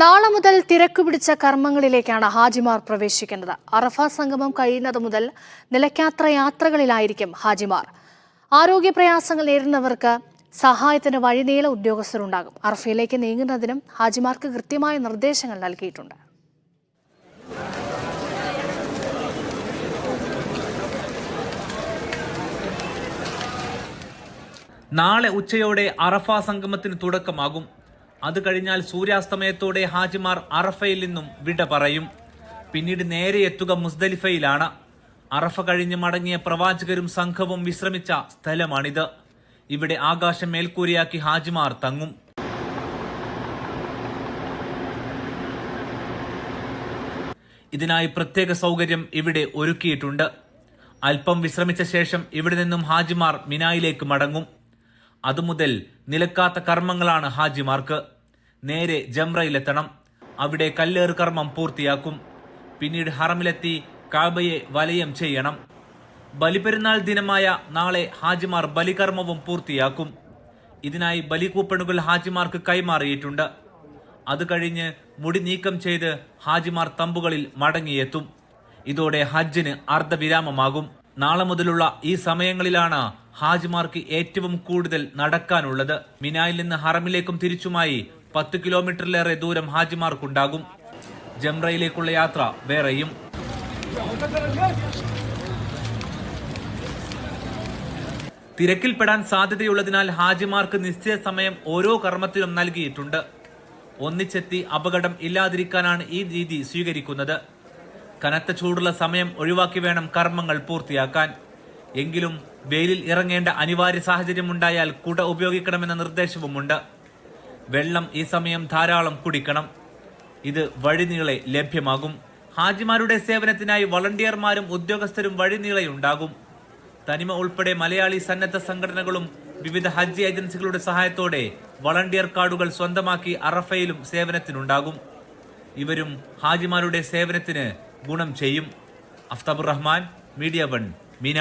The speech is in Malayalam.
നാളെ മുതൽ തിരക്ക് പിടിച്ച കർമ്മങ്ങളിലേക്കാണ് ഹാജിമാർ പ്രവേശിക്കുന്നത്. അറഫ സംഗമം കഴിയുന്നത് മുതൽ നിലയ്ക്കാത്ര യാത്രകളിലായിരിക്കും ഹാജിമാർ. ആരോഗ്യ പ്രയാസങ്ങൾ നേരിടുന്നവർക്ക് സഹായത്തിന് വഴിനീള ഉദ്യോഗസ്ഥരുണ്ടാകും. അറഫയിലേക്ക് നീങ്ങുന്നതിനും ഹാജിമാർക്ക് കൃത്യമായ നിർദ്ദേശങ്ങൾ നൽകിയിട്ടുണ്ട്. നാളെ ഉച്ചയോടെ അറഫ സംഗമത്തിന് തുടക്കമാകും അത് കഴിഞ്ഞാൽ സൂര്യാസ്തമയത്തോടെ ഹാജിമാർ അറഫയിൽ നിന്നും വിട പറയും. പിന്നീട് നേരെ എത്തുക മുസ്ദലിഫയിലാണ്. അറഫ കഴിഞ്ഞ് മടങ്ങിയ പ്രവാചകരും സംഘവും വിശ്രമിച്ച സ്ഥലമാണിത്. ഇവിടെ ആകാശം മേൽക്കൂരയാക്കി ഹാജിമാർ തങ്ങും. ഇതിനായി പ്രത്യേക സൗകര്യം ഇവിടെ ഒരുക്കിയിട്ടുണ്ട്. അല്പം വിശ്രമിച്ച ശേഷം ഇവിടെ നിന്നും ഹാജിമാർ മിനായിലേക്ക് മടങ്ങും. അതുമുതൽ നിലക്കാത്ത കർമ്മങ്ങളാണ് ഹാജിമാർക്ക്. നേരെ ജംറയിലെത്തണം. അവിടെ കല്ലേറ് കർമ്മം പൂർത്തിയാക്കും. പിന്നീട് ഹറമിലെത്തി കാബയെ വലയം ചെയ്യണം. ബലിപെരുന്നാൾ ദിനമായ നാളെ ഹാജിമാർ ബലികർമ്മവും പൂർത്തിയാക്കും. ഇതിനായി ബലികൂപ്പണുകൾ ഹാജിമാർക്ക് കൈമാറിയിട്ടുണ്ട്. അത് കഴിഞ്ഞ് മുടി നീക്കം ചെയ്ത് ഹാജിമാർ തമ്പുകളിൽ മടങ്ങിയെത്തും. ഇതോടെ ഹജ്ജിന് അർദ്ധവിരാമമാകും. നാളെ മുതലുള്ള ഈ സമയങ്ങളിലാണ് ഹാജിമാർക്ക് ഏറ്റവും കൂടുതൽ നടക്കാനുള്ളത്. മിനായിൽ നിന്ന് ഹറമിലേക്കും തിരിച്ചുമായി പത്ത് കിലോമീറ്ററിലേറെ ദൂരം ഹാജിമാർക്കുണ്ടാകും. ജംറയിലേക്കുള്ള യാത്ര വേറെയും. തിരക്കിൽപ്പെടാൻ സാധ്യതയുള്ളതിനാൽ ഹാജിമാർക്ക് നിശ്ചയ സമയം ഓരോ കർമ്മത്തിനും നൽകിയിട്ടുണ്ട്. ഒന്നിച്ചെത്തി അപകടം ഇല്ലാതിരിക്കാനാണ് ഈ രീതി സ്വീകരിക്കുന്നത്. കനത്ത ചൂടുള്ള സമയം ഒഴിവാക്കി വേണം കർമ്മങ്ങൾ പൂർത്തിയാക്കാൻ. എങ്കിലും വെയിലിൽ ഇറങ്ങേണ്ട അനിവാര്യ സാഹചര്യമുണ്ടായാൽ കുട ഉപയോഗിക്കണമെന്ന നിർദ്ദേശവുമുണ്ട്. വെള്ളം ഈ സമയം ധാരാളം കുടിക്കണം. ഇത് വഴിനീളെ ലഭ്യമാകും. ഹാജിമാരുടെ സേവനത്തിനായി വളണ്ടിയർമാരും ഉദ്യോഗസ്ഥരും വഴിനീളയുണ്ടാകും. തനിമ ഉൾപ്പെടെ മലയാളി സന്നദ്ധ സംഘടനകളും വിവിധ ഹജ്ജ് ഏജൻസികളുടെ സഹായത്തോടെ വളണ്ടിയർ കാർഡുകൾ സ്വന്തമാക്കി അറഫയിലും സേവനത്തിനുണ്ടാകും. ഇവരും ഹാജിമാരുടെ സേവനത്തിന് ഗുണം ചെയ്യും. അഫ്താബുർ റഹ്മാൻ മീഡിയ വൺ മിന